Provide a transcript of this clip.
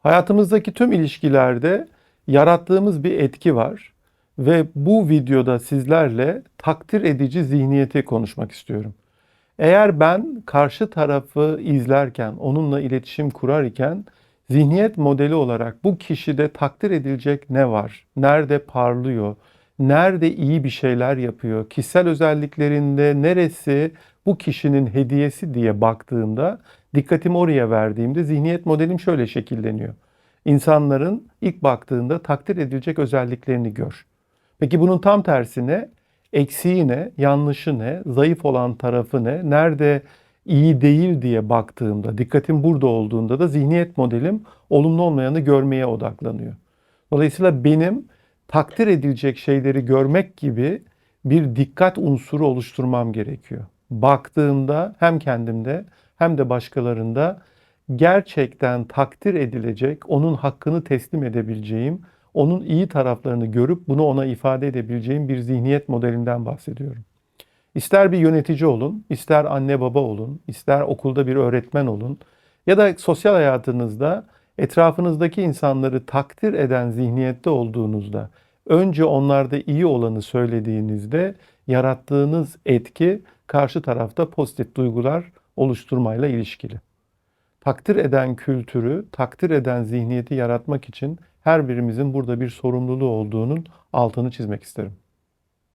Hayatımızdaki tüm ilişkilerde yarattığımız bir etki var ve bu videoda sizlerle takdir edici zihniyeti konuşmak istiyorum. Eğer ben karşı tarafı izlerken, onunla iletişim kurar iken zihniyet modeli olarak bu kişide takdir edilecek ne var? Nerede parlıyor? Nerede iyi bir şeyler yapıyor? Kişisel özelliklerinde neresi bu kişinin hediyesi diye baktığımda, dikkatimi oraya verdiğimde zihniyet modelim şöyle şekilleniyor. İnsanların ilk baktığında takdir edilecek özelliklerini gör. Peki bunun tam tersine eksiği ne, yanlışı ne, zayıf olan tarafı ne, nerede iyi değil diye baktığımda, dikkatim burada olduğunda da zihniyet modelim olumlu olmayanı görmeye odaklanıyor. Dolayısıyla benim takdir edilecek şeyleri görmek gibi bir dikkat unsuru oluşturmam gerekiyor. Baktığımda hem kendimde hem de başkalarında gerçekten takdir edilecek, onun hakkını teslim edebileceğim, onun iyi taraflarını görüp bunu ona ifade edebileceğim bir zihniyet modelinden bahsediyorum. İster bir yönetici olun, ister anne baba olun, ister okulda bir öğretmen olun ya da sosyal hayatınızda etrafınızdaki insanları takdir eden zihniyette olduğunuzda önce onlarda iyi olanı söylediğinizde yarattığınız etki karşı tarafta pozitif duygular oluşturmayla ilişkili. Takdir eden kültürü, takdir eden zihniyeti yaratmak için her birimizin burada bir sorumluluğu olduğunun altını çizmek isterim.